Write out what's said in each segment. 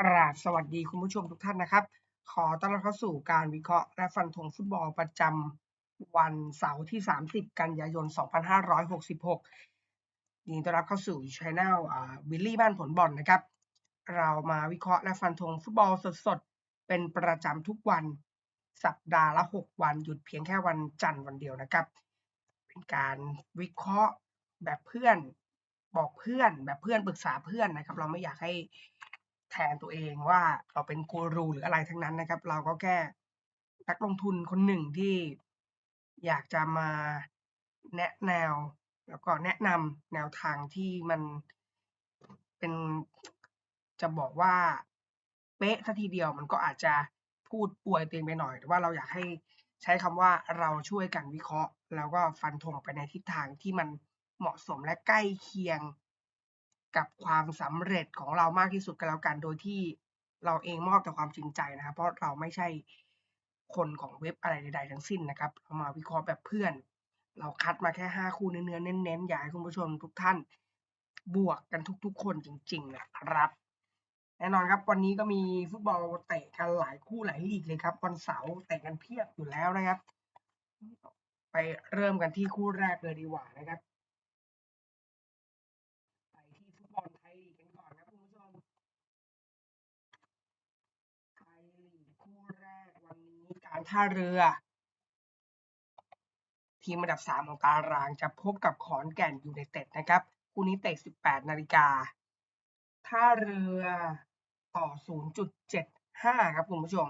กราบสวัสดีคุณผู้ชมทุกท่านนะครับ ขอต้อนรับเข้าสู่การวิเคราะห์และฟันธงฟุตบอลประจำวันเสาร์ที่ 30 กันยายน 2566ยินดีต้อนรับเข้าสู่ช anel วิลลี่บ้านผลบอลนะครับ เรามาวิเคราะห์และฟันธงฟุตบอลสดๆ เป็นประจำทุกวันสัปดาห์ละ 6 วันหยุดเพียงแค่วันจันทร์วันเดียวนะครับ เป็นการวิเคราะห์แบบเพื่อนบอกเพื่อนแบบเพื่อนปรึกษาเพื่อนนะครับ เราไม่อยากให้ แทนตัวเองว่าเราเป็นกูรูหรืออะไรทั้งนั้นนะครับ เราก็แค่นักลงทุนคนหนึ่งที่อยากจะมาแนะแนว แล้วก็แนะนำแนวทางที่มันเป็นจะบอกว่าเป๊ะทัทีเดียวมันก็อาจจะพูดป่วยเตัวเองไปหน่อย แต่ว่าเราอยากให้ใช้คำว่าเราช่วยกันวิเคราะห์ แล้วก็ฟันธงไปในทิศทางที่มันเหมาะสมและใกล้เคียง กับความสำเร็จของเรามากที่สุดกันแล้วกัน โดยที่เราเองมอบแต่ความจริงใจนะครับ เพราะเราไม่ใช่คนของเว็บอะไรใดๆทั้งสิ้นนะครับเรามาวิเคราะห์แบบเพื่อน เราคัดมาแค่ห้าคู่เนื้อๆเน้นๆอยากให้คุณผู้ชมทุกท่านบวกกันทุกๆ คนจริง ๆ นะครับ แน่นอนครับวันนี้ก็มีฟุตบอลเตะกันหลายคู่หลายลีกเลยครับ วันเสาร์เตะกันเพียบอยู่แล้วนะครับ ไปเริ่มกันที่คู่แรกเลยดีกว่านะครับ ไปที่ฟุตบอลไทยลีกกันก่อนครับคุณผู้ชม ไทยลีกคู่แรกวันนี้ การท่าเรือ ทีมอันดับสามของตารางจะพบกับขอนแก่นยูไนเต็ดนะครับคู่นี้เตะ 18 นาฬิกา ท่าเรือต่อ 0.75 ครับคุณผู้ชม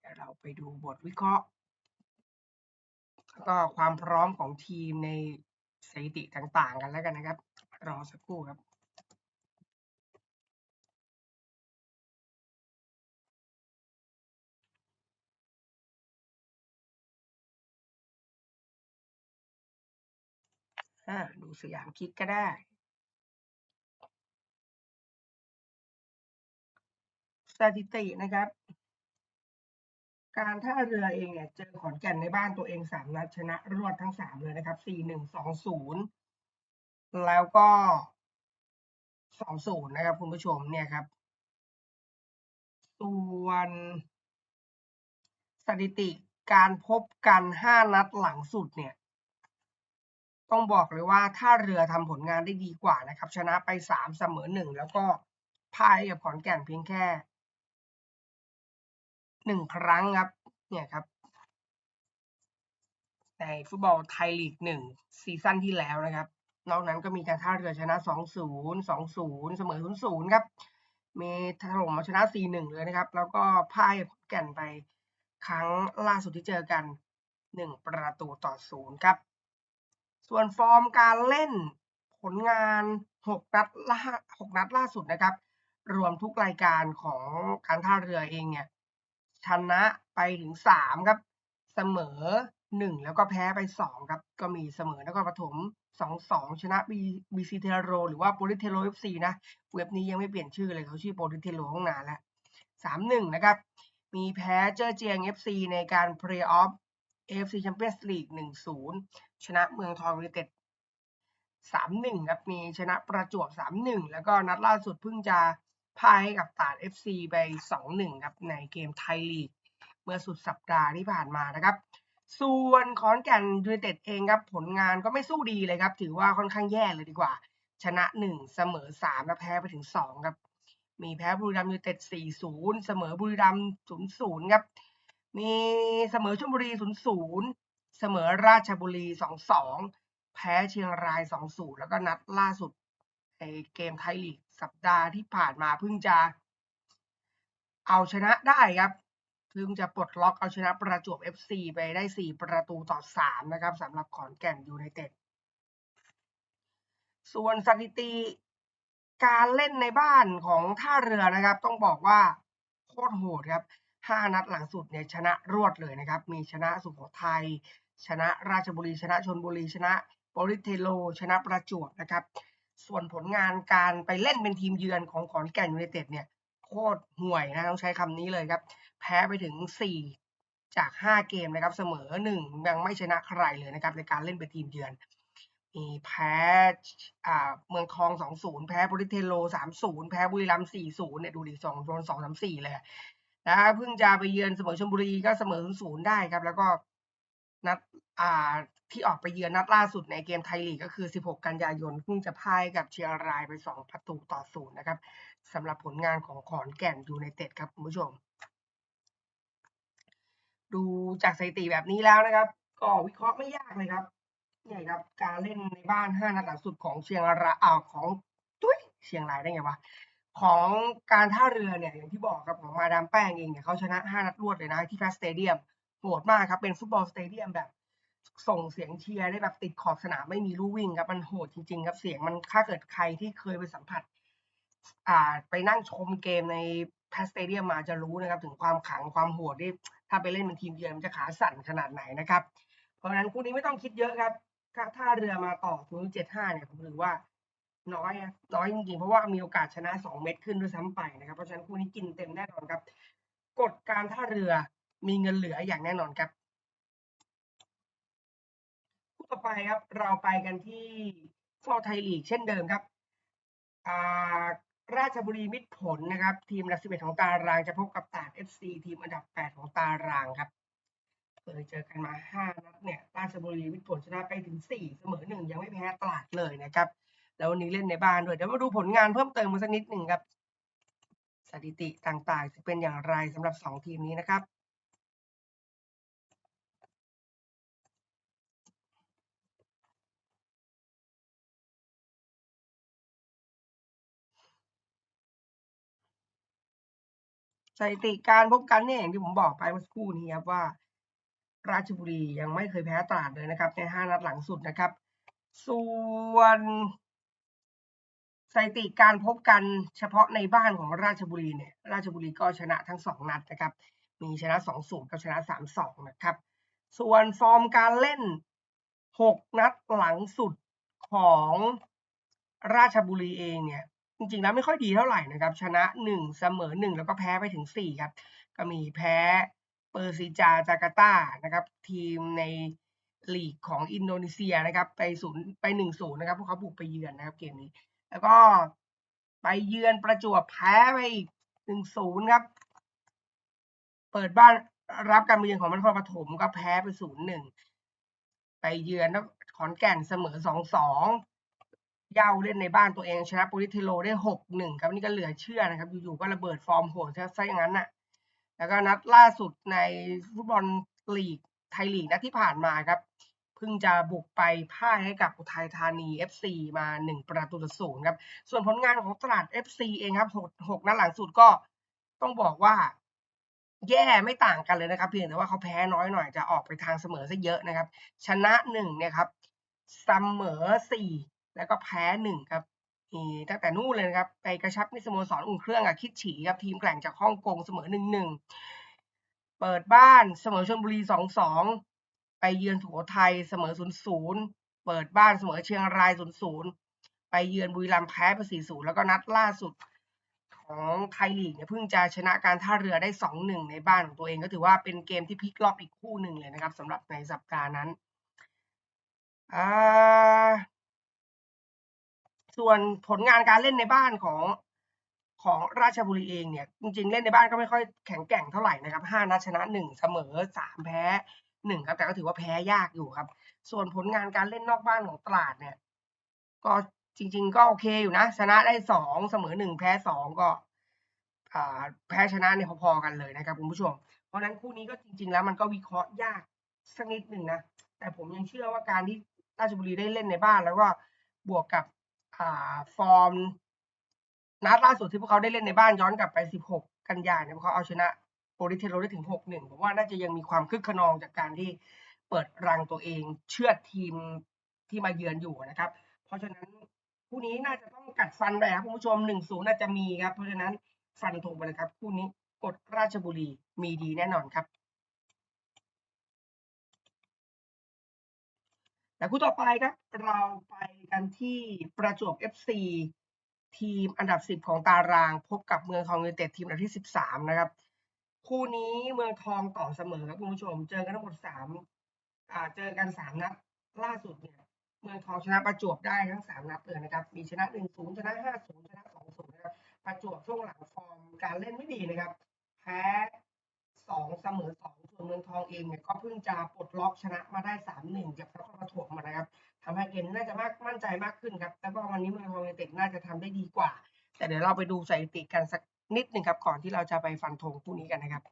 เดี๋ยวเราไปดูบทวิเคราะห์ แล้วก็ความพร้อมของทีมในสถิติต่างๆ กันแล้วกันนะครับ รอสักครู่ครับ ดูสยามคิดก็ได้ สถิตินะครับ การท่าเรือเองเนี่ยเจอขอนแก่นในบ้านตัวเองสามนัดชนะรวดทั้งสามเลยนะครับสี่หนึ่งสองศูนย์แล้วก็สองศูนย์นะครับ คุณผู้ชมเนี่ยครับ ส่วนสถิติการพบกันห้านัดหลังสุดเนี่ย ต้องบอกเลยว่าท่าเรือทำผลงานได้ดีกว่านะครับ ชนะไปสามเสมอหนึ่งแล้วก็พ่ายกับขอนแก่นเพียงแค่หนึ่งครั้งครับ เนี่ยครับ ในฟุตบอลไทยลีกหนึ่งซีซั่นที่แล้วนะครับ นอกนั้นก็มีการท่าเรือชนะ2-0 2-0เสมอ0-0ครับ มีถล่มมาชนะ4-1เลยนะครับ แล้วก็พ่ายขอนแก่นไปครั้งล่าสุดที่เจอกัน1ประตูต่อ0ครับ ส่วนฟอร์มการเล่นผลงาน 6 นัดล่า6นัดล่าสุดนะครับ รวมทุกรายการของการท่าเรือเองเนี่ยชนะไปถึง 3 ครับ เสมอ 1 แล้วก็แพ้ไป 2 ครับ ก็มีเสมอนครปฐม2-2 ชนะบีบีซีเทโร หรือว่าโปลิเทโรเอฟซีนะ เว็บนี้ยังไม่เปลี่ยนชื่อเลยเขาชื่อโปลิเทโรตั้งนานแล้ว3-1 นะครับ มีแพ้เจอเจียง FC ในการเพลย์ออฟ AFC Champions League 1-0 ชนะเมืองทองยูไนเต็ด3-1ครับมีชนะประจวบ3-1แล้วก็นัดล่าสุดเพิ่งจะพ่ายให้กับตาด FC ไป2-1ครับในเกมไทยลีก เมื่อสุดสัปดาห์ที่ผ่านมานะครับ ส่วนขอนแก่นยูไนเต็ดเองครับผลงานก็ไม่สู้ดีเลยครับ ถือว่าค่อนข้างแย่เลยดีกว่า ชนะ1เสมอ3และแพ้ไปถึง2ครับ มีแพ้บุรีรัมย์ยูไนเต็ด4-0เสมอบุรีรัมย์0-0ครับมีเสมอชลบุรี0-0 เสมอราชบุรี2-2แพ้เชียงราย2-0แล้วก็นัดล่าสุดในเกมไทยลีกสัปดาห์ที่ผ่านมาเพิ่งจะเอาชนะได้ครับเพิ่งจะปลดล็อกเอาชนะประจวบ FC ไปได้ 4 ประตูต่อ 3 นะครับสำหรับขอนแก่นยูไนเต็ด ส่วนสถิติการเล่นในบ้านของท่าเรือนะครับ ต้องบอกว่าโคตรโหดครับ 5 นัดหลังสุดเนี่ยชนะรวดเลยนะครับ มีชนะสุโขทัย ชนะราชบุรี ชนะชนบุรี ชนะโปลิเทโล ชนะประจวบนะครับ ส่วนผลงานการไปเล่นเป็นทีมเยือนของขอนแก่นยูไนเต็ดเนี่ยโคตรห่วยนะต้องใช้คำนี้เลยครับ แพ้ไปถึง 4 จาก 5 เกมนะครับ เสมอ 1 ยังไม่ชนะใครเลยนะครับในการเล่นเป็นทีมเยือนมีแพ้เมืองทองสองศูนย์แพ้บริเทโลสามศูนย์แพ้บุรีรัมย์สี่ศูนย์เนี่ยดูดิสองโดนสองสามสี่เลย นะครับเพิ่งจะไปเยือนเสมอชลบุรีก็เสมอศูนย์ได้ครับ แล้วก็นัดอ่าที่ออกไปเยือนนัดล่าสุดในเกมไทยลีกก็คือ 16 กันยายนเพิ่งจะพ่ายกับเชียงรายไป 2 ประตูต่อศูนย์นะครับสำหรับผลงานของขอนแก่นยูไนเต็ดครับคุณผู้ชม ดูจากสถิติแบบนี้แล้วนะครับ ก็วิเคราะห์ไม่ยากเลยครับเนี่ยครับ การเล่นในบ้าน 5 นัดหลังสุดของเชียงรายอ่าของตุ้ยเชียงรายได้ไงวะ ของการท่าเรือเนี่ยอย่างที่บอกครับของมาดามแป้งเองเนี่ยเขาชนะ 5 นัดรวดเลยนะที่แฟสเตเดียมโหดมากครับ เป็นฟุตบอลสเตเดียมแบบ ส่งเสียงเชียร์ได้แบบติดขอบสนามไม่มีลู่วิ่งครับ มันโหดจริง ๆ ครับเสียงมันถ้าเกิดใครที่เคยไปสัมผัส อ่าไปนั่งชมเกมในแพสเตเดียมมาจะรู้นะครับ ถึงความขังความโหดที่ถ้าไปเล่นเป็นทีมเยือนมันจะขาสั่นขนาดไหนนะครับ เพราะฉะนั้นคู่นี้ไม่ต้องคิดเยอะครับถ้าเรือมาต่อถึงเจ็ดห้าเนี่ยผมถือว่า น้อยอะน้อยจริงๆ เพราะว่ามีโอกาสชนะสองเม็ดขึ้นด้วยซ้ำไปนะครับ เพราะฉะนั้นคู่นี้กินเต็มแน่นอนครับกฎการท่าเรือมีเงินเหลืออย่างแน่นอนครับคู่ต่อไปครับเราไปกันที่ฟอร์ไทยลีกเช่นเดิมครับอ่าราชบุรีมิตรผลนะครับ ทีมอันดับ11ของตารางจะพบกับตราด FC ทีมอันดับ 8 ของตารางครับเคยเจอกันมา 5 นัดเนี่ย ราชบุรีมิตรผลชนะไปถึง 4 เสมอ 1 ยังไม่แพ้ตราดเลยนะครับ แล้ววันนี้เล่นในบ้านด้วย เดี๋ยวมาดูผลงานเพิ่มเติมมาสักนิดหนึ่งครับ สถิติต่างๆ จะเป็นอย่างไรสำหรับ 2 ทีมนี้นะครับสถิติการพบกันเนี่ยอย่างที่ผมบอกไปเมื่อสักครู่นี้ครับว่า ราชบุรียังไม่เคยแพ้ตราดเลยนะครับ ในห้านัดหลังสุดนะครับ ส่วน สถิติการพบกันเฉพาะในบ้านของราชบุรีเนี่ยราชบุรีก็ชนะทั้งสองนัดนะครับ มีชนะสองศูนย์กับชนะสามสองนะครับ ส่วนฟอร์มการเล่นหกนัดหลังสุดของราชบุรีเองเนี่ยจริงๆแล้วไม่ค่อยดีเท่าไหร่นะครับ ชนะหนึ่งเสมอหนึ่งแล้วก็แพ้ไปถึงสี่ครับ ก็มีแพ้เปอร์ซิจาจาการ์ตานะครับ ทีมในลีกของอินโดนีเซียนะครับ ไปศูนย์ไปหนึ่งศูนย์นะครับพวกเขาบุกไปเยือนนะครับเกมนี้ แล้วก็ไปเยือนประจวบแพ้ไปอีกหนึ่งศูนย์ครับ เปิดบ้านรับการมาเยือนของนครปฐมก็แพ้ไปศูนย์หนึ่งไปเยือนขอนแก่นเสมอสองสองเย้าเล่นในบ้านตัวเองชนะโปริเทโลได้หกหนึ่งครับนี่ก็เหลือเชื่อนะครับ อยู่ๆก็ระเบิดฟอร์มโหดซะอย่างนั้นน่ะ แล้วก็นัดล่าสุดในฟุตบอลลีกไทยลีกนัดที่ผ่านมาครับ พิ่งจะบุกไปพ่ายให้กับอุทัยธานี FC มา 1 ประตูต่อศูนย์ครับ ส่วนผลงานของตลาด FC เองครับหกนัดหลังสุดก็ต้องบอกว่า แย่ไม่ต่างกันเลยนะครับ เพียงแต่ว่าเขาแพ้น้อยหน่อยจะออกไปทางเสมอซะเยอะนะครับ ชนะหนึ่งเนี่ยครับเสมอสี่แล้วก็แพ้หนึ่งครับนี่ตั้งแต่นู่นเลยนะครับ ไปกระชับในสโมสรอุ่นเครื่องกับคิดฉีครับทีมแกล่งจากฮ่องกงเสมอหนึ่งหนึ่งเปิดบ้านเสมอชลบุรีสองสอง ไปเยือนสุโขทัยเสมอศูนย์ศูนย์เปิดบ้านเสมอเชียงรายศูนย์ศูนย์ไปเยือนบุรีรัมย์แพ้ไปสี่ศูนย์แล้วก็นัดล่าสุดของไทยลีกเนี่ยเพิ่งจะชนะการท่าเรือได้สองหนึ่งในบ้านของตัวเองก็ถือว่าเป็นเกมที่พลิกล็อกอีกคู่หนึ่งเลยนะครับสำหรับในสัปดาห์นั้น ส่วนผลงานการเล่นในบ้านของของราชบุรีเองเนี่ยจริงๆ เล่นในบ้านก็ไม่ค่อยแข็งแกร่งเท่าไหร่นะครับห้านัดชนะหนึ่งเสมอสามแพ้ หนึ่งครับ แต่ก็ถือว่าแพ้ยากอยู่ครับ ส่วนผลงานการเล่นนอกบ้านของตลาดเนี่ย ก็จริง ๆ ก็โอเคอยู่นะ ชนะได้สองเสมอหนึ่งแพ้สองก็แพ้ชนะเนี่ยพอๆกันเลยนะครับคุณผู้ชม เพราะนั้นคู่นี้ก็จริง ๆ แล้วมันก็วิเคราะห์ยากสักนิดหนึ่งนะ แต่ผมยังเชื่อว่าการที่ราชบุรีได้เล่นในบ้าน แล้วก็บวกกับฟอร์มนัดล่าสุดที่พวกเขาได้เล่นในบ้านย้อนกลับไป 16 กันยายนเนี่ยพวกเขาเอาชนะ โปริเทโรได้ถึง 6-1 ผมว่าน่าจะยังมีความคึกขนองจากการที่เปิดรังตัวเองเชื่อทีมที่มาเยือนอยู่นะครับ เพราะฉะนั้นคู่นี้น่าจะต้องกัดฟันไปครับคุณผู้ชม 1-0 น่าจะมีครับ เพราะฉะนั้นฟันธงไปเลยครับคู่นี้กดราชบุรีมีดีแน่นอนครับ แต่คู่ต่อไปครับ เราไปกันที่ประจวบ FC ทีมอันดับ 10 ของตารางพบกับเมืองทองยูไนเต็ดทีมอันดับที่ 13 นะครับ คู่นี้เมืองทองต่อเสมอครับคุณผู้ชม เจอกันทั้งหมด3อ่าเจอกัน3นัดล่าสุดเนี่ยเมืองทองชนะประจวบได้ทั้งสามนัดเลยนะครับ มีชนะหนึ่งศูนย์ชนะห้าศูนย์ชนะสองศูนย์นะครับ ประจวบช่วงหลังฟอร์มการเล่นไม่ดีนะครับ แพ้สองเสมอสองส่วนเมืองทองเองเนี่ยก็เพิ่งจะปลดล็อกชนะมาได้สามหนึ่งจากนครปฐมมานะครับทำให้เกมน่าจะมากมั่นใจมากขึ้นครับแล้วก็วันนี้เมืองทองยูไนเต็ดน่าจะทำได้ดีกว่า แต่เดี๋ยวเราไปดูสถิติกันสัก นิดหนึ่งครับก่อนที่เราจะไปฟันธงคู่นี้กันนะครับ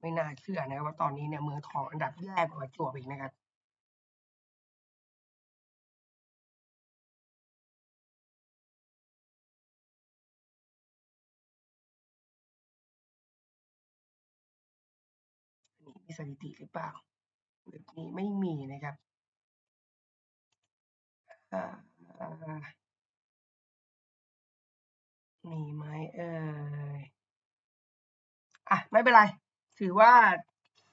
ไม่น่าเชื่อนะครับว่าตอนนี้เนี่ยเมืองทองอันดับแย่กว่าประจวบอีกนะครับนนี้มีสถิติหรือเปล่าเว็บนี้ไม่มีนะครับ อ่ามีไหมเอ่ยอะไม่เป็นไร ถือว่า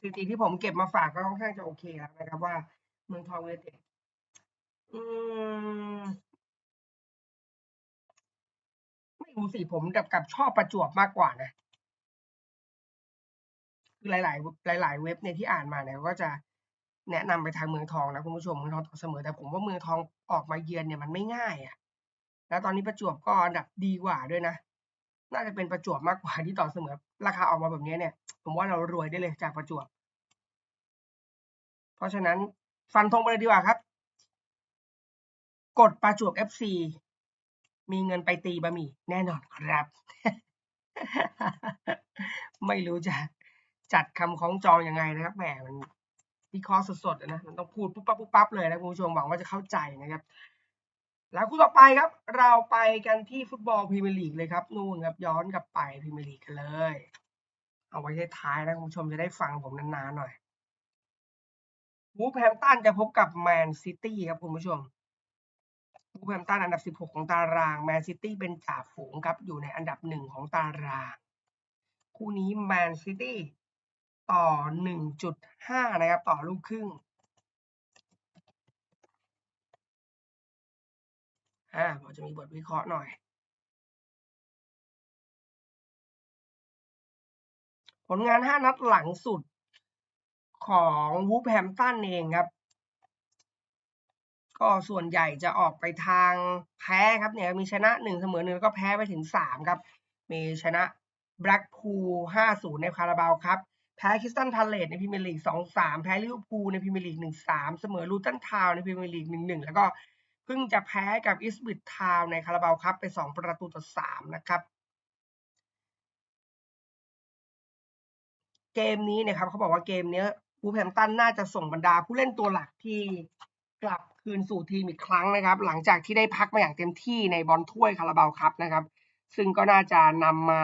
สถิติที่ผมเก็บมาฝากก็ค่อนข้างจะโอเคแล้วนะครับว่า เมืองทองยูไนเต็ดอืมไม่รู้สิผมกับกับชอบประจวบมากกว่านะคือหลาย ๆ หลาย ๆ เว็บเนี่ยที่อ่านมาเนี่ยก็จะ แนะนำไปทางเมืองทองนะคุณผู้ชมเมืองทองเสมอแต่ผมว่าเมืองทองออกมาเยือนเนี่ยมันไม่ง่ายอะ่ะแล้วตอนนี้ประจวบก็อันดับดีกว่าด้วยนะ น่าจะเป็นประจวบมากกว่าที่ต่อเสมอ ราคาออกมาแบบนี้เนี่ย ผมว่าเรารวยได้เลยจากประจวบ เพราะฉะนั้นฟันธงไปเลยดีกว่าครับ กดประจวบ FC มีเงินไปตีบะหมี่แน่นอนครับ ไม่รู้จะจัดคำของจองยังไงนะครับแหมมัน วิเคราะห์สดๆนะมันต้องพูดปุ๊บปั๊บปุ๊บปั๊บเลยนะคุณผู้ชมหวังว่าจะเข้าใจนะครับ แล้วคู่ต่อไปครับ เราไปกันที่ฟุตบอลพรีเมียร์ลีกเลยครับนู่นครับย้อนกลับไปพรีเมียร์ลีกกันเลย เอาไว้ท้ายๆนะคุณผู้ชมจะได้ฟังผมนานๆหน่อยวูฟแฮมตันจะพบกับแมนซิตี้ครับคุณผู้ชมวูฟแฮมตันอันดับ 16 ของตารางแมนซิตี้เป็นจ่าฝูงครับอยู่ในอันดับหนึ่งของตาราง คู่นี้แมนซิตี้ ต่อ 1.5 นะครับ ต่อลูกครึ่งอ่าพอจะมีบทวิเคราะห์หน่อย ผลงาน 5 นัดหลังสุดของวูฟแฮมตันเองครับ ก็ส่วนใหญ่จะออกไปทางแพ้ครับเนี่ยมีชนะหนึ่งเสมอหนึ่งแล้วก็แพ้ไปถึงสามครับ มีชนะแบล็กพูลห้าศูนย์ในคาราบาวครับ แพ้คิสตันพาเลตในพรีเมียร์ลีกสองสามแพ้ลิเวอร์พูลในพรีเมียร์ลีกหนึ่งสามเสมอลูตันทาวในพรีเมียร์ลีกหนึ่งหนึ่งแล้วก็เพิ่งจะแพ้กับอิสบิททาวในคาราบาวครับไปสองประตูต่อสามนะครับ เกมนี้นี่ยครับเขาบอกว่าเกมเนี้ยวูแฮมป์ตันน่าจะส่งบรรดาผู้เล่นตัวหลักที่กลับคืนสู่ทีมอีกครั้งนะครับ หลังจากที่ได้พักมาอย่างเต็มที่ในบอลถ้วยคาราบาวครับนะครับ ซึ่งก็น่าจะนำมา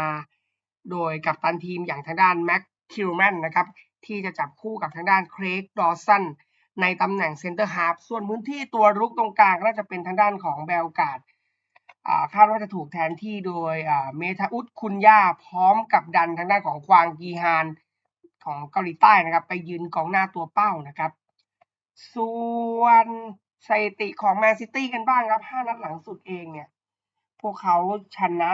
โดยกับตันทีมอย่างทางด้านแม็ก คิวแมนนะครับ ที่จะจับคู่กับทางด้านเครกดอสันในตำแหน่งเซนเตอร์ฮาร์ฟส่วนพื้นที่ตัวรุกตรงกลางน่าจะเป็นทางด้านของเบลกาดคาดว่าจะถูกแทนที่โดยเมทาอุดคุนย่าพร้อมกับดันทางด้านของควางกีฮานของเกาหลีใต้นะครับ ไปยืนกองหน้าตัวเป้านะครับ ส่วนสถิติของแมนซิตี้กันบ้างครับ 5 นัดหลังสุดเองเนี่ย พวกเขาชนะ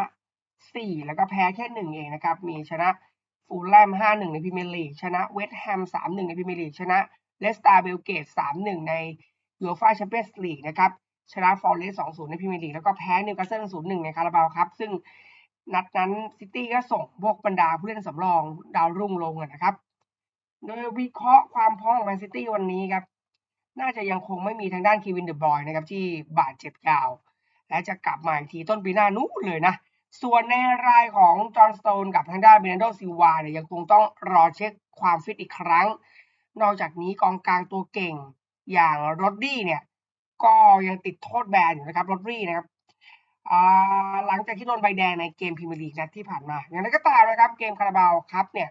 4 แล้วก็แพ้แค่ 1 เองนะครับ มีชนะ ฟูลแลม 5-1 ในพรีเมียร์ลีก ชนะเวสต์แฮม 3-1 ในพรีเมียร์ลีก ชนะเลสตาเบลเกต 3-1 ในยูโรฟาแชมเปี้ยนส์ลีกนะครับ ชนะฟอร์เรสต์2-0 ในพรีเมียร์ลีก แล้วก็แพ้นิวคาสเซิล0-1 ในคาราบาวครับ ซึ่งนัดนั้นซิตี้ก็ส่งพวกบรรดาผู้เล่นสำรองดาวรุ่งลงนะครับ โดยวิเคราะห์ความพร้อมของแมนซิตี้วันนี้ครับ น่าจะยังคงไม่มีทางด้านคีวินเดอะบอยนะครับที่บาดเจ็บยาว และจะกลับมาอีกทีต้นปีหน้านู้นเลยนะ ส่วนในรายของจอห์นสโตนกับทางด้านเบรนโดซิวาเนี่ยยังคงต้องรอเช็คความฟิตอีกครั้ง นอกจากนี้กองกลางตัวเก่งอย่างโรดดี้เนี่ย ก็ยังติดโทษแบนอยู่นะครับโรดดี้นะครับหลังจากที่โดนใบแดงในเกมพรีเมียร์ลีกนัดที่ผ่านมา อย่างไรก็ตามนะครับเกมคาราบาวครับเนี่ย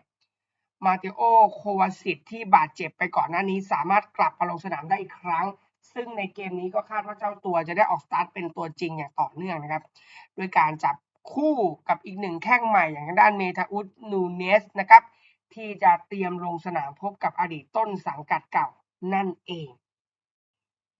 มาเตโอโควาสิตที่บาดเจ็บไปก่อนหน้านี้ สามารถกลับมาลงสนามได้อีกครั้ง ซึ่งในเกมนี้ก็คาดว่าเจ้าตัวจะได้ออกสตาร์ทเป็นตัวจริงอย่างต่อเนื่องนะครับ ด้วยการจับ คู่กับอีกหนึ่งแข้งใหม่อย่างทางด้านเมทาอุสนูเนสนะครับที่จะเตรียมลงสนามพบกับอดีตต้นสังกัดเก่านั่นเอง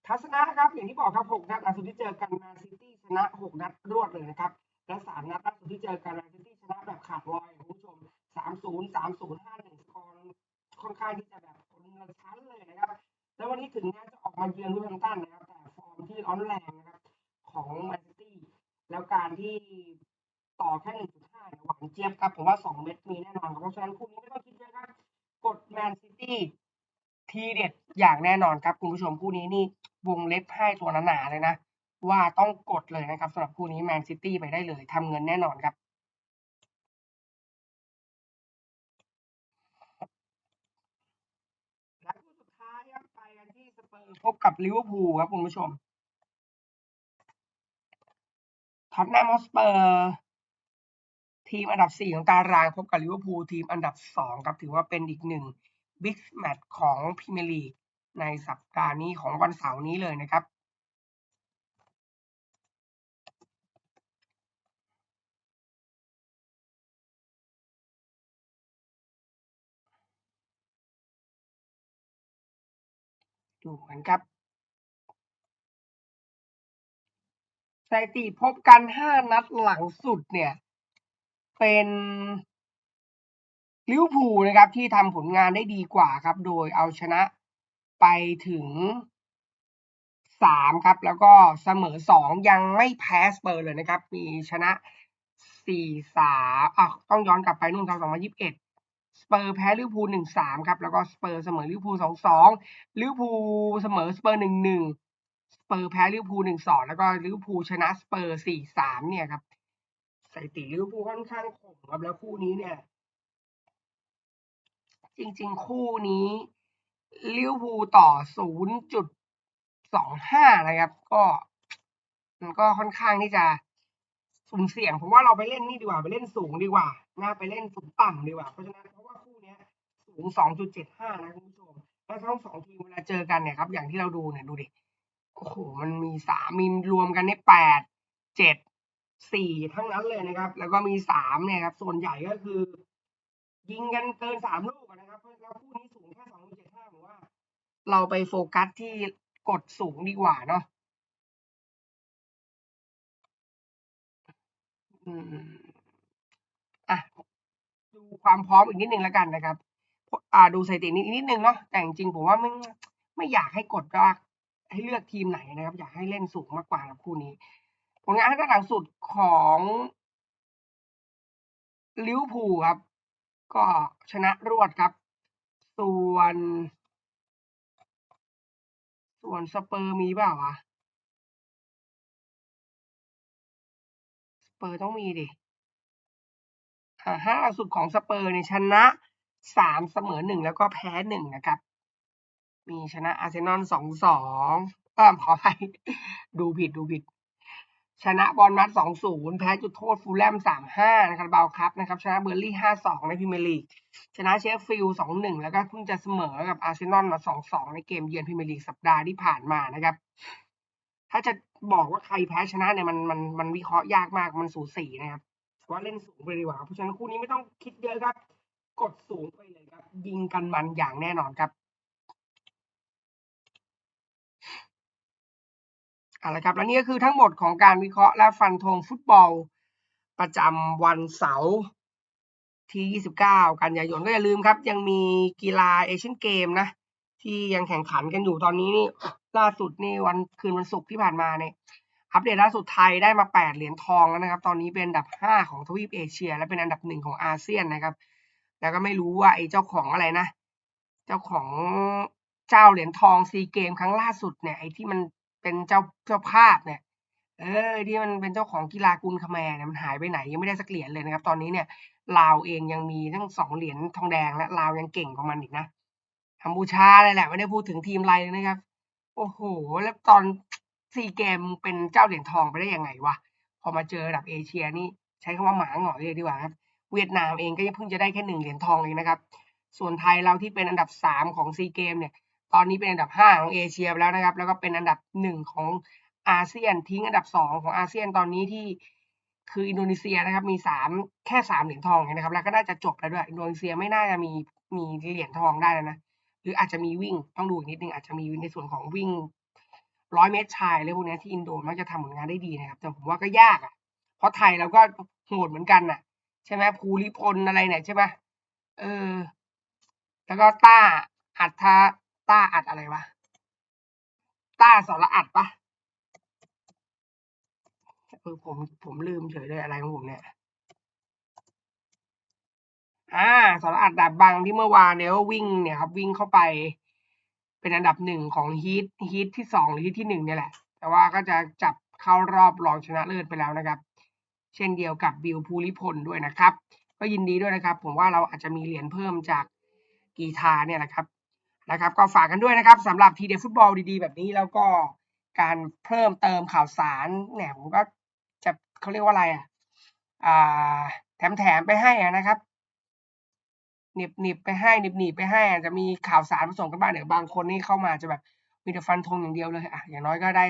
ทัศนะครับอย่างที่บอกครับ 6 นัดล่าสุดที่เจอกันมนซิตี้ชนะ 6 นัดรวดเลยนะครับ และ 3 นัดล่าสุดที่เจอกันมนซิตี้ชนะแบบขาดลอยคุณผู้ชม 3-0 3-0 5-1 สกอร์ค่อนข้างที่จะแบบคนละชั้นเลยนะครับ แล้ววันนี้ถึงแม้จะออกมาเยือนรูแฮมตันนะครับ แต่ฟอร์มที่ร้อนแรงนะครับของแมนซิตี้แล้วการที่ ต่อแค่1.5เนี่ยหวานเจี๊ยบครับ ผมว่า2เม็ดมีแน่นอนครับเพราะฉะนั้นคู่นี้ไม่ต้องคิดเยอะครับ กดแมนซิตี้ทีเด็ดอย่างแน่นอนครับ คุณผู้ชมคู่นี้นี่วงเล็บให้ตัวหนาๆเลยนะ ว่าต้องกดเลยนะครับสำหรับคู่นี้แมนซิตี้ไปได้เลยทำเงินแน่นอนครับและคู่สุดท้ายครับไปกันที่สเปอร์พบกับลิเวอร์พูลครับคุณผู้ชมท็อตแนมฮอสเปอร์ ทีมอันดับ 4 ของตารางพบกับลิเวอร์พูลทีมอันดับ 2 ครับ ถือว่าเป็นอีกหนึ่งบิ๊กแมตช์ของพรีเมียร์ลีกในสัปดาห์นี้ของวันเสาร์นี้เลยนะครับ ดูกันครับสถิติพบกัน 5 นัดหลังสุดเนี่ย เป็นลิเวอร์พูลนะครับที่ทำผลงานได้ดีกว่าครับ โดยเอาชนะไปถึง3ครับ แล้วก็เสมอ2ยังไม่แพ้สเปอร์เลยนะครับ มีชนะ4 3อะต้องย้อนกลับไปนู่นครับ2021สเปอร์แพ้ลิเวอร์พูล1-3ครับ แล้วก็สเปอร์เสมอลิเวอร์พูล2-2ลิเวอร์พูลเสมอสเปอร์1-1สเปอร์แพ้ลิเวอร์พูล1-2แล้วก็ลิเวอร์พูลชนะสเปอร์4-3เนี่ยครับ สถิติลิเวอร์พูลค่อนข้างคมครับแล้วคู่นี้เนี่ย จริง ๆ คู่นี้ลิเวอร์พูลต่อ 0.25 นะครับ ก็มันก็ค่อนข้างที่จะสุ่มเสี่ยงผมว่าเราไปเล่นนี่ดีกว่า ไปเล่นสูงดีกว่าน่าไปเล่นสูงต่ำดีกว่าเพราะฉะนั้นเพราะว่าคู่นี้สูง 2.75 นะคุณผู้ชมแล้วทั้งสองทีมเวลาเจอกันเนี่ยครับ อย่างที่เราดูเนี่ยดูดิโอ้โหมันมีสามมีรวมกันเนี่ยแปดเจ็ด สี่ทั้งนั้นเลยนะครับ แล้วก็มีสามเนี่ยครับ ส่วนใหญ่ก็คือ ยิงกันเกินสามลูกนะครับแล้วคู่นี้สูงแค่สองจุดเจ็ดห้าผมว่า เราไปโฟกัสที่กดสูงดีกว่าเนาะอืมอะดูความพร้อมอีกนิดนึงแล้วกันนะครับ อ่าดูสถิตินิดนิดนึงเนาะแต่จริงๆผมว่าไม่ไม่อยากให้กดว่าให้เลือกทีมไหนนะครับ อยากให้เล่นสูงมากกว่าครับคู่นี้ ผลงานด้านหลังสุดของลิวพูครับ ก็ชนะรวดครับ ส่วน ส่วนสเปอร์มีเปล่าวะสเปอร์ต้องมีดิอ่าห้าล่าสุดของสเปอร์เนี่ยชนะสามเสมอหนึ่งแล้วก็แพ้หนึ่งนะครับ มีชนะอาร์เซนอลสองสองเออขอไปดูผิดดูผิด ชนะบอลนัดสองศูนย์แพ้จุดโทษฟูลแลมสามห้านะครับเบลครับนะครับชนะเบอร์ลี่ห้าสองในพรีเมียร์ลีกชนะเชฟฟิลด์สองหนึ่งแล้วก็เพิ่งจะเสมอกับอาร์เซนอลมาสองสองในเกมเยือนพรีเมียร์ลีกสัปดาห์ที่ผ่านมานะครับ ถ้าจะบอกว่าใครแพ้ชนะเนี่ยมันมันมันวิเคราะห์ยากมากมันสูสีนะครับว่าเล่นสูงไปดีกว่าเพราะฉะนั้นคู่นี้ไม่ต้องคิดเยอะครับ กดสูงไปเลยครับ ยิงกันมันอย่างแน่นอนครับ เอาละครับและนี่ก็คือทั้งหมดของการวิเคราะห์และฟันธงฟุตบอล ประจำวันเสาร์ที่ 29 กันยายนก็อย่าลืมครับ ยังมีกีฬาเอเชียนเกมนะ ที่ยังแข่งขันกันอยู่ตอนนี้นี่ล่าสุดนี่วันคืนวันศุกร์ที่ผ่านมาเนี่ยอัปเดตล่าสุดไทยได้มา 8 เหรียญทองแล้วนะครับ ตอนนี้เป็นอันดับ 5 ของทวีปเอเชีย และเป็นอันดับหนึ่งของอาเซียนนะครับ แล้วก็ไม่รู้ว่าไอ้เจ้าของอะไรนะ เจ้าของเจ้าเหรียญทองซีเกมครั้งล่าสุดเนี่ยไอ้ที่มัน เป็นเจ้าเจ้าภาพเนี่ยเออที่มันเป็นเจ้าของกีฬากุลคแมร์เนี่ยมันหายไปไหนยังไม่ได้สักเหรียญเลยนะครับ ตอนนี้เนี่ยลาวเองยังมีทั้งสองเหรียญทองแดงและลาวยังเก่งกว่ามันอีกนะกัมพูชาเลยแหละไม่ได้พูดถึงทีมไรเลยนะครับ โอ้โห แล้วตอนซีเกมเป็นเจ้าเหรียญทองไปได้ยังไงวะพอมาเจอระดับเอเชียนี่ใช้คำว่าหมาหงอยเลยดีกว่าครับ เวียดนามเองก็ยังเพิ่งจะได้แค่หนึ่งเหรียญทองเองนะครับ ส่วนไทยเราที่เป็นอันดับสามของซีเกมเนี่ย ตอนนี้เป็นอันดับห้าของเอเชียไปแล้วนะครับ แล้วก็เป็นอันดับหนึ่งของอาเซียนทิ้งอันดับสองของอาเซียนตอนนี้ที่คืออินโดนีเซียนะครับ มีสามแค่สามเหรียญทองนะครับ แล้วก็น่าจะจบแล้วด้วยอินโดนีเซียไม่น่าจะมีมีเหรียญทองได้แล้วนะหรืออาจจะมีวิ่งต้องดูอีกนิดนึงอาจจะมีในส่วนของวิ่งร้อยเมตรชายเลยพวกนี้ที่อินโดมักจะทำผลงานได้ดีนะครับ แต่ผมว่าก็ยากอะ เพราะไทยเราก็โหดเหมือนกันน่ะ ใช่ไหมภูริพลอะไรเนี่ยใช่ไหมเออ แล้วก็ต้าอัดทา ต้าอัดอะไรวะต้าสระอัดปะเออผมผมลืมเฉยเลยอะไรของผมเนี่ยอ่าสระอัดดาบบังที่เมื่อวานเนี่ยก็วิ่งเนี่ยครับวิ่งเข้าไป เป็นอันดับหนึ่งของฮีทฮีทที่สองหรือฮีทที่หนึ่งเนี่ยแหละ แต่ว่าก็จะจับเข้ารอบรองชนะเลิศไปแล้วนะครับ เช่นเดียวกับบิวภูริพลด้วยนะครับ ก็ยินดีด้วยนะครับ ผมว่าเราอาจจะมีเหรียญเพิ่มจากกีทาเนี่ยแหละครับ นะครับ ก็ฝากกันด้วยนะครับสำหรับทีเดียฟุตบอลดีๆ แบบนี้แล้วก็การเพิ่มเติมข่าวสารเนี่ยผมก็จะเขาเรียกว่าอะไรอะอ่าแถมแถมๆไปให้นะครับหนิบหนิบไปให้หนิบหนีบไปให้จะมีข่าวสารผสมกันบ้างเดี๋ยวบางคนนี่เข้ามาจะแบบมีแต่ฟันธงอย่างเดียวเลยอะอย่างน้อยก็ได้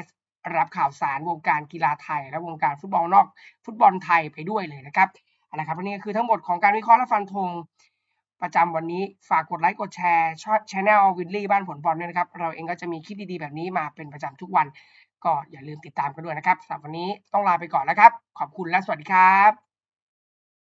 รับข่าวสารวงการกีฬาไทย และวงการฟุตบอลนอก ฟุตบอลไทยไปด้วยเลยนะครับอาละครับนนี้ก็คือทั้งหมดของการวิเคราะห์และฟันธง ประจำวันนี้ฝากกดไลค์กดแชร์ช่องช anel วินลี่บ้านผลบอลด้วยนะครับ เราเองก็จะมีคลิปดีๆแบบนี้มาเป็นประจำทุกวัน ก็อย่าลืมติดตามกันด้วยนะครับสำหรับวันนี้ต้องลาไปก่อนแล้วครับ ขอบคุณและสวัสดีครับ